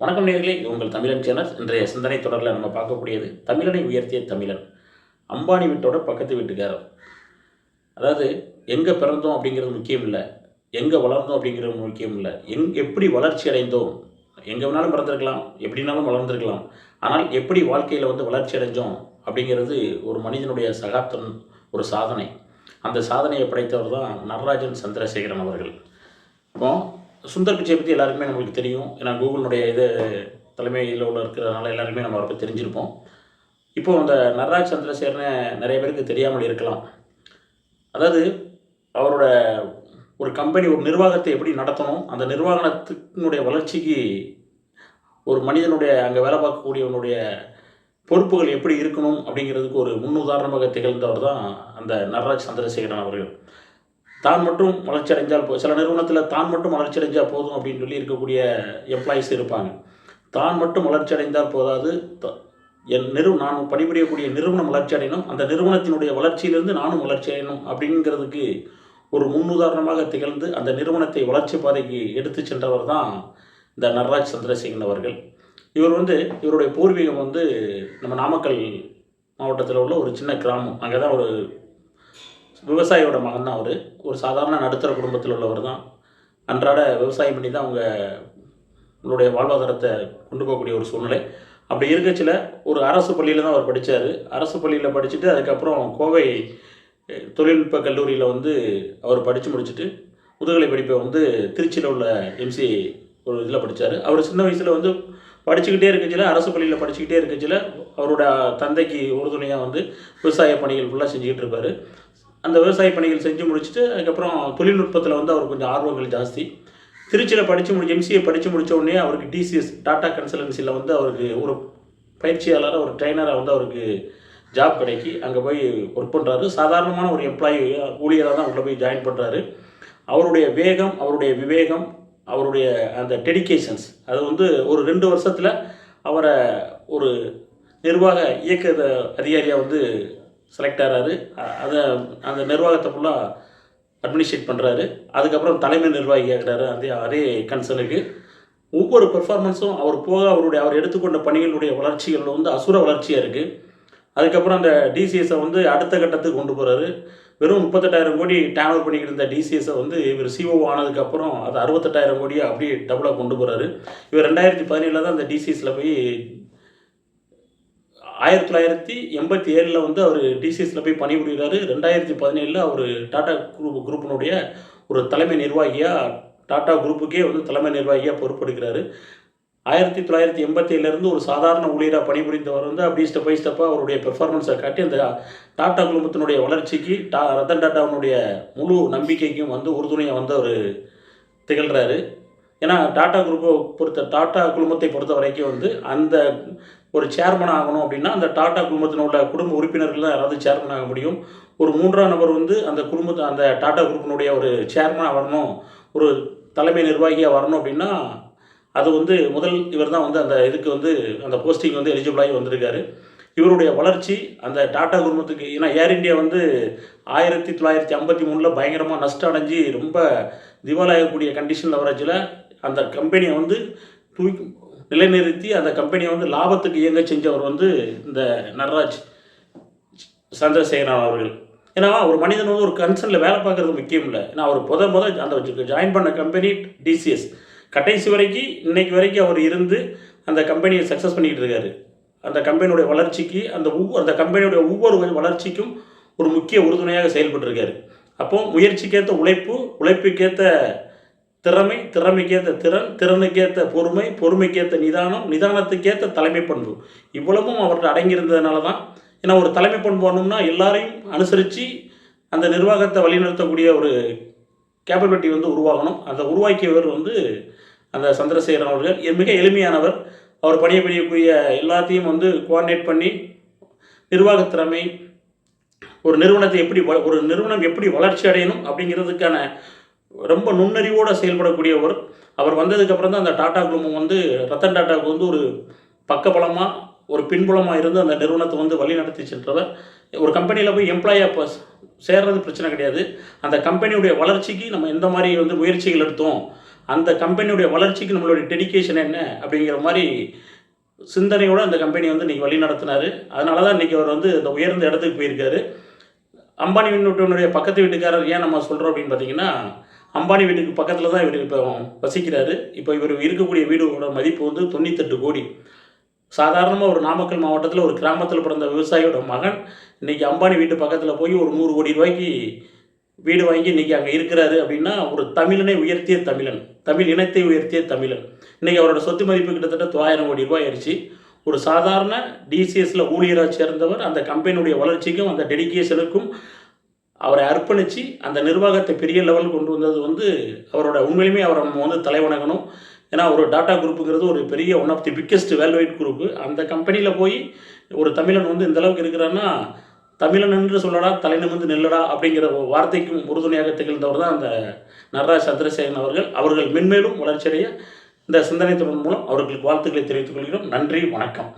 வணக்கம் நேர்களே உங்கள் தமிழன் சேனல். இன்றைய சிந்தனை தொடரில் நம்ம பார்க்கக்கூடியது தமிழனை உயர்த்திய தமிழன். அம்பானி வீட்டோட பக்கத்து வீட்டுக்காரர். அதாவது எங்கே பிறந்தோம் அப்படிங்கிறது முக்கியம் இல்லை. எங்கே வளர்ந்தோம் அப்படிங்கிறது முக்கியம் இல்லை. எங் எப்படி வளர்ச்சி அடைந்தோம்? எங்கே வேணாலும் பிறந்திருக்கலாம் எப்படினாலும் வளர்ந்துருக்கலாம். ஆனால் எப்படி வாழ்க்கையில் வந்து வளர்ச்சி அடைஞ்சோம் அப்படிங்கிறது ஒரு மனிதனுடைய சகாப்தன் ஒரு சாதனை. அந்த சாதனையை படைத்தவர் தான் நடராஜன் சந்திரசேகரன் அவர்கள். இப்போ சுந்தர் பிச்சை பற்றி எல்லாருக்குமே நம்மளுக்கு தெரியும். ஏன்னா கூகுளினுடைய இது தலைமையில் உள்ள இருக்கிறதுனால எல்லாருமே நம்ம அவரை பற்றி தெரிஞ்சிருப்போம். இப்போது அந்த நடராஜ் சந்திரசேகரனை நிறைய பேருக்கு தெரியாமல் இருக்கலாம். அதாவது அவரோட ஒரு கம்பெனி ஒரு நிர்வாகத்தை எப்படி நடத்தணும்? அந்த நிர்வாகத்தினுடைய வளர்ச்சிக்கு ஒரு மனிதனுடைய அங்கே வேலை பார்க்கக்கூடியவனுடைய பொறுப்புகள் எப்படி இருக்கணும் அப்படிங்கிறதுக்கு ஒரு முன்னுதாரணமாக திகழ்ந்தவர் தான் அந்த நடராஜ் சந்திரசேகரன் அவர்கள். தான் மட்டும் வளர்ச்சி அடைஞ்சால் போ சில நிறுவனத்தில் தான் மட்டும் வளர்ச்சி அடைஞ்சால் போதும் அப்படின்னு சொல்லி இருக்கக்கூடிய எம்ப்ளாயிஸ் இருப்பாங்க. தான் மட்டும் வளர்ச்சி அடைந்தால் போதாது. த- என் நிறு நான் பணிபுரியக்கூடிய நிறுவனம் வளர்ச்சி அடையணும். அந்த நிறுவனத்தினுடைய வளர்ச்சியிலிருந்து நானும் வளர்ச்சி அடையணும் அப்படிங்கிறதுக்கு ஒரு முன்னுதாரணமாக திகழ்ந்து அந்த நிறுவனத்தை வளர்ச்சி பாதைக்கு எடுத்து சென்றவர் தான் இந்த நடராஜ் சந்திரசேகன் அவர்கள். இவர் வந்து இவருடைய பூர்வீகம் வந்து நம்ம நாமக்கல் மாவட்டத்தில் உள்ள ஒரு சின்ன கிராமம். அங்கே தான் ஒரு விவசாயியோட மகன் தான் அவர். ஒரு சாதாரண நடுத்தர குடும்பத்தில் உள்ளவர் தான். அன்றாட விவசாயம் பண்ணி தான் அவங்க உங்களுடைய வாழ்வாதாரத்தை கொண்டு போகக்கூடிய ஒரு சூழ்நிலை. அப்படி இருக்கச்சில ஒரு அரசு பள்ளியில் தான் அவர் படித்தார் அரசு பள்ளியில் படிச்சுட்டு அதுக்கப்புறம் கோவை தொழில்நுட்ப கல்லூரியில் வந்து அவர் படித்து முடிச்சுட்டு முதுகலை படிப்பை வந்து திருச்சியில் உள்ள எம்சி ஒரு இதில் படித்தார் அவர் சின்ன வயசில் வந்து படிச்சுக்கிட்டே இருக்கச்சில அரசு பள்ளியில் படிச்சுக்கிட்டே இருக்கச்சில அவரோட தந்தைக்கு உறுதுணையாக வந்து விவசாய பணிகள் ஃபுல்லாக செஞ்சுக்கிட்டு இருப்பார். அந்த விவசாய பணிகள் செஞ்சு முடிச்சுட்டு அதுக்கப்புறம் தொழில்நுட்பத்தில் வந்து அவர் கொஞ்சம் ஆர்வங்கள் ஜாஸ்தி. திருச்சியில் படித்து முடி எம்சிஏ படித்து முடித்த உடனே அவருக்கு டிசிஎஸ் டாடா கன்சல்டன்சியில் வந்து அவருக்கு ஒரு பயிற்சியாளராக ஒரு ட்ரைனராக வந்து அவருக்கு ஜாப் கிடைக்கி அங்கே போய் ஒர்க் பண்ணுறாரு சாதாரணமான ஒரு எம்ப்ளாயி ஊழியராக தான் உள்ளே போய் ஜாயின் பண்ணுறாரு அவருடைய வேகம் அவருடைய விவேகம் அவருடைய அந்த டெடிகேஷன்ஸ் அது வந்து ஒரு ரெண்டு வருஷத்தில் அவரை ஒரு நிர்வாக இயக்க அதிகாரியாக வந்து செலக்ட் ஆகிறாரு அதை அந்த நிர்வாகத்தை ஃபுல்லாக அட்மினிஸ்ட்ரேட் பண்ணுறாரு அதுக்கப்புறம் தலைமை நிர்வாகி ஆகிறாரு. அதே அதே கன்சர்னுக்கு ஒவ்வொரு பெர்ஃபார்மன்ஸும் அவர் போக அவருடைய அவர் எடுத்துக்கொண்ட பணிகளுடைய வளர்ச்சிகள் வந்து அசுர வளர்ச்சியாக இருக்குது அதுக்கப்புறம் அந்த டிசிஎஸை வந்து அடுத்த கட்டத்துக்கு கொண்டு போகிறாரு வெறும் முப்பத்தெட்டாயிரம் கோடி டேன் ஓவர் பண்ணிக்கிட்டு இருந்த டிசிஎஸை வந்து இவர் சிஓ ஆனதுக்கப்புறம் அது அறுபத்தெட்டாயிரம் கோடியை அப்படியே டபுளாக கொண்டு போகிறாரு இவர் ரெண்டாயிரத்தி பதினேழில் தான் அந்த டிசிஎஸில் போய் ஆயிரத்தி தொள்ளாயிரத்தி எண்பத்தி ஏழில் வந்து அவர் டிசிஎஸில் போய் பணிபுரிகிறாரு ரெண்டாயிரத்தி பதினேழில் அவர் டாடா குரூப் குரூப்பினுடைய ஒரு தலைமை நிர்வாகியாக டாடா குரூப்புக்கே வந்து தலைமை நிர்வாகியாக பொறுப்பெடுக்கிறாரு. ஆயிரத்தி தொள்ளாயிரத்தி எண்பத்தி ஏழுலேருந்து ஒரு சாதாரண ஊழியராக பணிபுரிந்தவர் வந்து அப்படியே ஸ்டெப் பை ஸ்டெப்பாக அவருடைய பெர்ஃபார்மன்ஸை காட்டி அந்த டாடா குழுமத்தினுடைய வளர்ச்சிக்கு டா ரத்தன் டாட்டாவினுடைய முழு நம்பிக்கைக்கும் வந்து உறுதுணையாக வந்து அவர் திகழ்கிறாரு ஏன்னா டாடா குரூப்பை பொறுத்த டாடா குழுமத்தை பொறுத்த வரைக்கும் வந்து அந்த ஒரு சேர்மன் ஆகணும் அப்படின்னா அந்த டாடா குழுமத்தில் உள்ள குடும்ப உறுப்பினர்கள் யாராவது சேர்மன் ஆக முடியும். ஒரு மூன்றாம் நபர் வந்து அந்த குடும்பத்தை அந்த டாடா குரூப்பினுடைய ஒரு சேர்மனாக வரணும். ஒரு தலைமை நிர்வாகியாக வரணும் அப்படின்னா அது வந்து முதல் இவர் தான் வந்து அந்த இதுக்கு வந்து அந்த போஸ்டிங் வந்து எலிஜிபிளாகி வந்திருக்காரு. இவருடைய வளர்ச்சி அந்த டாடா குடும்பத்துக்கு ஏன்னா ஏர் இந்தியா வந்து ஆயிரத்தி தொள்ளாயிரத்தி ஐம்பத்தி மூணில் பயங்கரமாக நஷ்டம் அடைஞ்சு ரொம்ப திவாலாகக்கூடிய கண்டிஷனில் வரச்சில் அந்த கம்பெனியை வந்து தூக்கி நிலைநிறுத்தி அந்த கம்பெனியை வந்து லாபத்துக்கு இயங்க செஞ்சவர் வந்து இந்த நடராஜ் சந்திரசேகரன் அவர்கள். ஏன்னா ஒரு மனிதன் வந்து ஒரு கன்சர்னில் வேலை பார்க்குறது முக்கியம் இல்லை ஏன்னா அவர் முத முத அந்த ஜாயின் பண்ண கம்பெனி டிசிஎஸ் கடைசி வரைக்கும் இன்னைக்கு வரைக்கும் அவர் இருந்து அந்த கம்பெனியை சக்ஸஸ் பண்ணிக்கிட்டு இருக்காரு. அந்த கம்பெனியுடைய வளர்ச்சிக்கு அந்த ஒவ்வொரு அந்த கம்பெனியுடைய ஒவ்வொரு வளர்ச்சிக்கும் ஒரு முக்கிய உறுதுணையாக செயல்பட்டிருக்காரு. அப்போ முயற்சிக்கேற்ற உழைப்பு உழைப்புக்கேற்ற திறமை திறமைக்கேற்ற திறன் திறனுக்கேற்ற பொறுமை பொறுமைக்கேற்ற நிதானம் நிதானத்துக்கேற்ற தலைமை பண்பு. இவ்வளவும் அவர்கிட்ட அடங்கியிருந்ததுனால தான் ஏன்னா ஒரு தலைமை பண்பு வரணும்னா எல்லாரையும் அனுசரித்து அந்த நிர்வாகத்தை வழிநடத்தக்கூடிய ஒரு கேப்பபிலிட்டி வந்து உருவாகணும். அந்த உருவாக்கியவர் வந்து அந்த சந்திரசேகரன் அவர்கள். மிக எளிமையானவர். அவர் பணியக்கூடிய எல்லாத்தையும் வந்து கோஆர்டினேட் பண்ணி நிர்வாக திறமை ஒரு நிறுவனத்தை எப்படி வ- ஒரு நிறுவனம் எப்படி வளர்ச்சி அடையணும் அப்படிங்கிறதுக்கான ரொம்ப நுண்ணறிவோடு செயல்படக்கூடியவர் அவர் வந்ததுக்கப்புறம் தான் அந்த டாடா குழுமம் வந்து ரத்தன் டாட்டாவுக்கு வந்து ஒரு பக்கபலமாக ஒரு பின்புலமாக இருந்து அந்த நிறுவனத்தை வந்து வழி நடத்தி சென்றவர். ஒரு கம்பெனியில் போய் எம்ப்ளாயாக இப்போ சேர்றது பிரச்சனை கிடையாது. அந்த கம்பெனியுடைய வளர்ச்சிக்கு நம்ம எந்த மாதிரி வந்து முயற்சிகள் எடுத்தோம் அந்த கம்பெனியுடைய வளர்ச்சிக்கு நம்மளுடைய டெடிகேஷன் என்ன அப்படிங்கிற மாதிரி சிந்தனையோடு அந்த கம்பெனி வந்து இன்றைக்கி வழி நடத்தினார். அதனால தான் இன்றைக்கி அவர் வந்து இந்த உயர்ந்த இடத்துக்கு போயிருக்காரு. அம்பானி வீட்டுடைய பக்கத்து வீட்டுக்காரர் ஏன் நம்ம சொல்கிறோம் அப்படின்னு பார்த்தீங்கன்னா அம்பானி வீட்டுக்கு பக்கத்தில் தான் இவர் இப்போ வசிக்கிறாரு. இப்போ இவர் இருக்கக்கூடிய வீடோட மதிப்பு வந்து தொண்ணூத்தெட்டு கோடி. சாதாரணமாக ஒரு நாமக்கல் மாவட்டத்தில் ஒரு கிராமத்தில் பிறந்த விவசாயியோட மகன் இன்றைக்கி அம்பானி வீட்டு பக்கத்தில் போய் ஒரு நூறு கோடி ரூபாய்க்கு வீடு வாங்கி இன்றைக்கி அங்கே இருக்கிறாரு அப்படின்னா ஒரு தமிழனை உயர்த்திய தமிழன். தமிழ் இனத்தை உயர்த்திய தமிழன். இன்றைக்கி அவரோட சொத்து மதிப்பு கிட்டத்தட்ட தொள்ளாயிரம் கோடி ரூபாய் ஆயிடுச்சு. ஒரு சாதாரண டிசிஎஸில் ஊழியராக சேர்ந்தவர் அந்த கம்பெனியுடைய வளர்ச்சிக்கும் அந்த டெடிகேஷனுக்கும் அவரை அர்ப்பணித்து அந்த நிர்வாகத்தை பெரிய லெவலில் கொண்டு வந்தது வந்து அவரோட உண்மையிலுமே அவரை நம்ம வந்து தலைவணங்கணும். ஏன்னா ஒரு டாட்டா குரூப்புங்கிறது ஒரு பெரிய one of the biggest worldwide group அந்த கம்பெனியில் போய் ஒரு தமிழன் வந்து இந்த அளவுக்கு இருக்கிறான்னா தமிழன் என்று சொல்லடா தலைநிமிர்ந்து நில்லடா அப்படிங்கிற வார்த்தைக்கும் உறுதுணையாக திகழ்ந்தவர் தான் அந்த நடராஜ் சந்திரசேகரன் அவர்கள். அவர்கள் மென்மேலும் வளர்ச்சியடைய இந்த சிந்தனை தொடர் மூலம் அவர்களுக்கு வாழ்த்துக்களை தெரிவித்துக் கொள்கிறோம். நன்றி வணக்கம்.